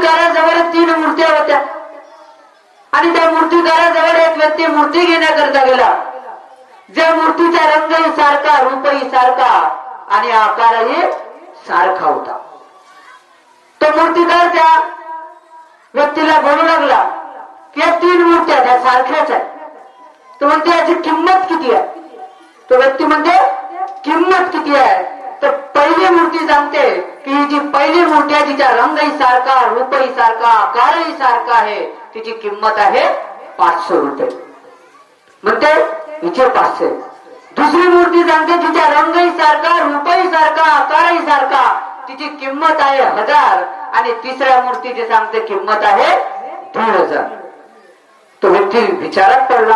मूर्तीकाराजवळ तीन मूर्त्या होत्या. आणि त्या मूर्तीकाराजवळ एक व्यक्ती मूर्ती घेण्याकरता गेला. ज्या मूर्तीचा रंगही सारखा रूपही सारखा आणि आकारही सारखा होता. तो मूर्तीकार त्या व्यक्तीला बोलू लागला की या तीन मूर्त्या त्या सारख्याच आहेत. तो म्हणते याची किंमत किती आहे? तो व्यक्ती म्हणते किंमत किती आहे? तर पहिली मूर्ती सांगते की जी पहिली मूर्ती आहे तिचा रंगही सारखा रूपही सारखा आकारही सारखा आहे तिची किंमत आहे पाचशे रुपये. म्हणते हिचे पाचशे. दुसरी मूर्ती सांगते तिचा रंगही सारखा रूपही सारखा आकारही सारखा तिची किंमत आहे हजार. आणि तिसऱ्या मूर्तीची सांगते किंमत आहे दीड हजार. तो व्यक्ती विचारात पडला.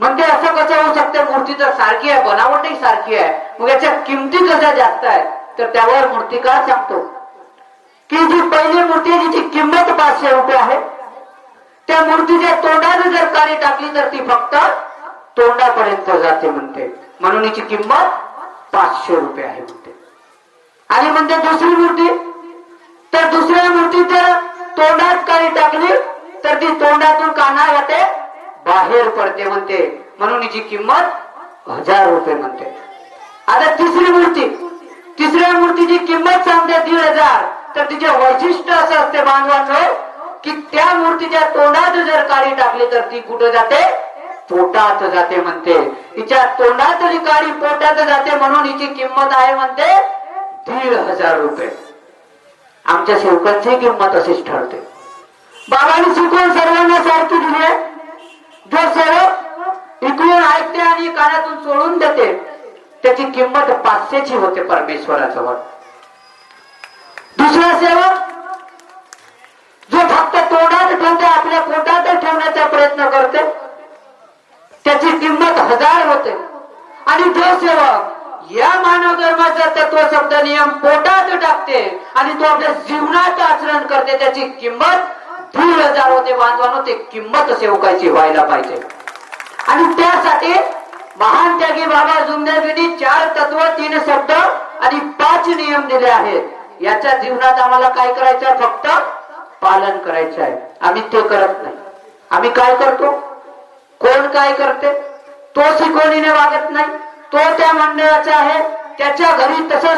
म्हणते असं कसं होऊ शकते? मूर्ती तर सारखी आहे बनावटही सारखी आहे. मग याच्या किमती कशा जास्त आहेत? तर त्यावर मूर्तिकार सांगतो की जी पहिली मूर्ती आहे तिची किंमत पाचशे रुपये आहे त्या मूर्तीच्या तोंडाने जर काळी टाकली तर ती फक्त तोंडापर्यंत जाते म्हणते. म्हणून हिची किंमत पाचशे रुपये आहे म्हणते. आणि म्हणते दुसरी मूर्ती तर दुसऱ्या मूर्ती जर तोंडात काळी टाकली तर ती तोंडातून काना येते बाहेर पडते म्हणते. म्हणून हिची किंमत हजार रुपये म्हणते. आता तिसरी मूर्ती तिसऱ्या मूर्तीची किंमत सांगते दीड हजार. तर तिचे वैशिष्ट्य असं असते बांधवांनो की त्या मूर्तीच्या तोंडात जर काळी टाकली तर ती कुठं जाते? पोटात जाते म्हणते. तिच्या तोंडात जी काळी पोटात जाते म्हणून हिची किंमत आहे म्हणते दीड हजार रुपये. आमच्या सेवकांची किंमत अशीच ठरते. बाबाने शिकवण सर्वांना सारखी दिली आहे. जो सर्व इकडून ऐकते आणि कानातून सोडून देते त्याची किंमत पाचशेची होते परमेश्वराजवळ. दुसरा सेवक जो फक्त तोंडात ठेवते आपल्या पोटात ठेवण्याचा प्रयत्न करते त्याची किंमत हजार होते. आणि जो सेवक या मानव धर्माचा तत्व शब्द नियम पोटात टाकते आणि तो आपल्या जीवनात आचरण करते त्याची किंमत दीड हजार होते. बांधवानो ते किंमत सेवकाची व्हायला पाहिजे. आणि त्यासाठी महान त्यागी बाबा जुमदेवींनी चार तत्व तीन शब्द आणि पाच नियम दिले आहेत. याच्या जीवनात आम्हाला काय करायचं आहे? फक्त पालन करायचं आहे. आम्ही ते करत नाही. आम्ही काय करतो? कोण काय करते? तो शिकवणीने वागत नाही. तो त्या मंडळाचा आहे. त्याच्या घरी तसंच